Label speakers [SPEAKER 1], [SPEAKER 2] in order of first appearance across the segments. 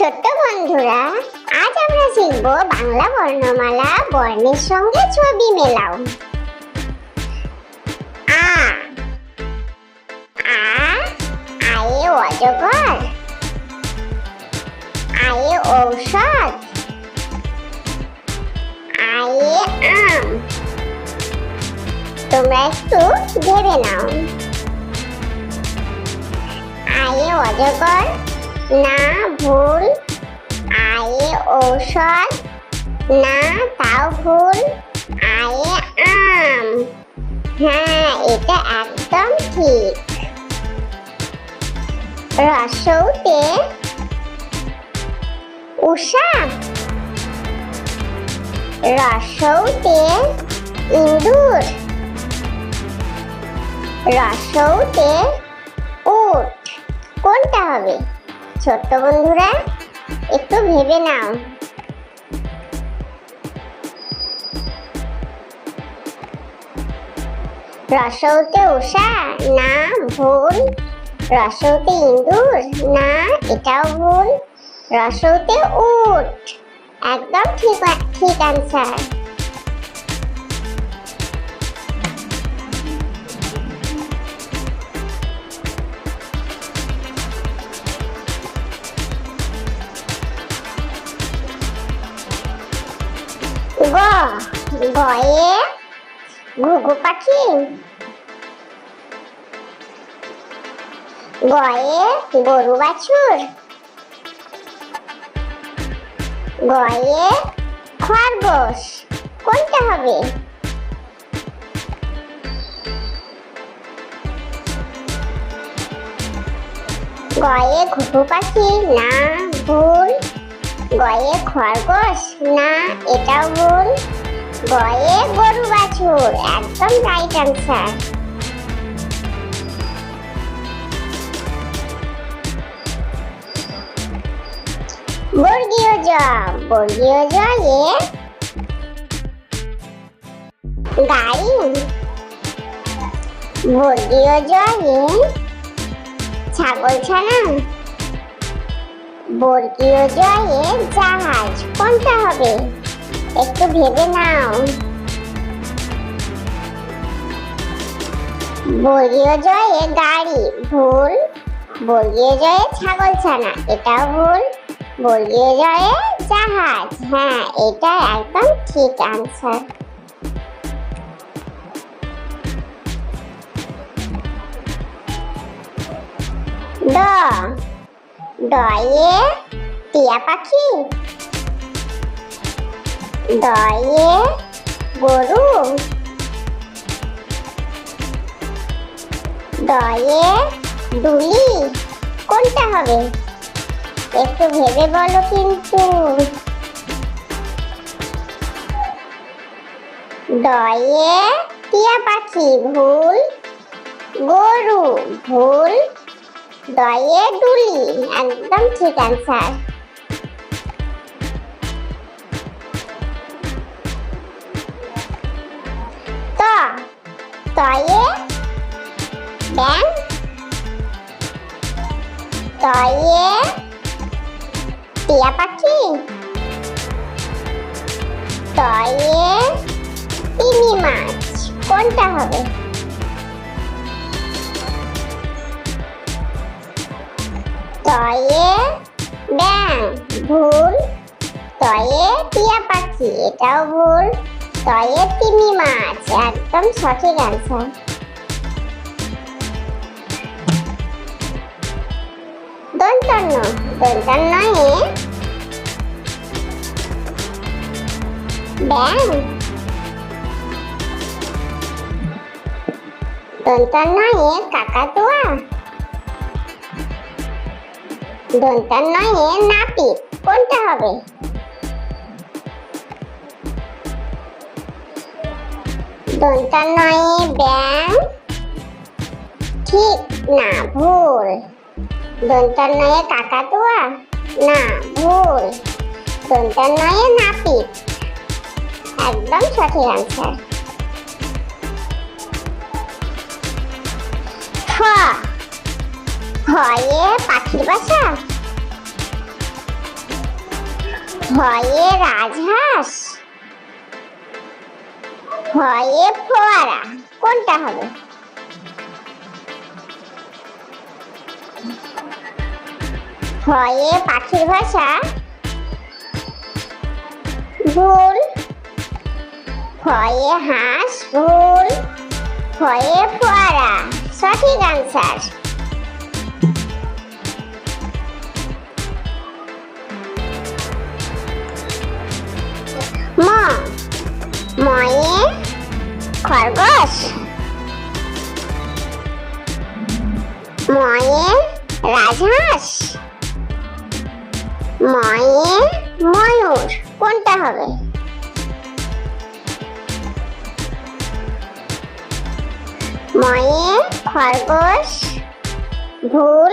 [SPEAKER 1] ছোট্ট বন্ধুরা, আজ আমরা শিখব বাংলা বর্ণমালা, বর্ণের সঙ্গে ছবি মেলাও। আ আ, আয়ে অজগর, আয়ে ঔষধ, আয়ে আম। তোমরা একটু ভেবে নাও। আয়ে অজগর না ভুল। আয়ে ঔষধ, না তাও ভুল। আয়ে আম। হ্যাঁ এটা একদম ঠিক। রসৌতে উষা। রসৌতে ইন্দুর। রসৌতে উট কোনটা হবে? ছোট্ট বন্ধুরা, একটু ভেবে নাও। রসৌতে উষা না ভুল। রসৌতে ইন্দুর না, এটাও ভুল। রসৌতে উট, একদম ঠিক ঠিক আনসার গ, গয়ে ঘুঘু পাখি। গয়ে গরু বাছুর। গয়ে খরগোশ কোনটা হবে? গয়ে ঘুঘু পাখি না, ভুল। গয়ে খরগোশ? না, এটাও ভুল। গয়ে গরু বাছুর, একদম রাইট আনসার বর্গীয় জ বর্গীয় জ এ গাড়ি, বর্গীয় জ এ ছাগল ছানা। বর্গীয় জয়ে জাহাজ কোনটা হবে? একটু ভেবে নাও। বর্গীয় জয়ে গাড়ি ভুল, বর্গীয় জয়ে ছাগল ছানা এটাও ভুল, বর্গীয় জয়ে জাহাজ। হ্যাঁ এটা একদম ঠিক আনসার ডয়ে টিয়া পাখি। ডয়ে গরু। ডয়ে দুলি কোনটা হবে? একটু ভেবে বলো কিন্তু। ডয়ে টিয়া পাখি, ভুল। গরু, ভুল। দয়ে ডুলি, একদম ঠিক অ্যান্সার ত তয়ে ব্যাং তয়ে টিয়া পাখি তয়ে তিমি মাছ, কোনটা হবে? তয়ে ব্যাং ভুল। তয়ে টিয়া পাখি, এটাও ভুল। তয়ে তিমি মাছ, একদম সঠিক অ্যান্সার দন্তান্ন দন্তান্ন এ ব্যাং দন্তান্ন এ কাকাতুয়া দন্তান্ন এ কোনটা হবে? দন্তান্ন এ ব্যাং ঠিক, না, ভুল। দন্তান্ন এ কাকাতুয়া? না, ভুল। দন্তান্ন এ নাপিত একদম সঠিক আনসার খ হয়ে পাখির বাসা? ভয়ে রাজহাঁস? ভয়ে ফোয়ারা, কোনটা হবে? ভয়ে পাখির ভাষা ভুল। ভয়ে হাঁস, ভুল। ভয়ে ফোয়ারা, সঠিক আনসার খরগোশ। ময়ে রাজহাঁস। ময়ে ময়ূর, কোনটা হবে? ময়ে খরগোশ, ভুল।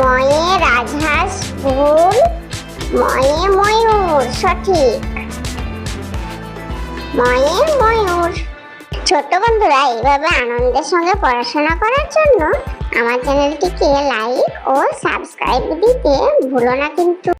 [SPEAKER 1] ময়ে রাজহাঁস, ভুল। ময়ে ময়ূর, সঠিক। ময়ে ময়ূর ছোট্ট বন্ধুরা, এইভাবে আনন্দের সঙ্গে পড়াশোনা করার জন্য আমার চ্যানেলটিকে লাইক ও সাবস্ক্রাইব দিতে ভুলো না কিন্তু।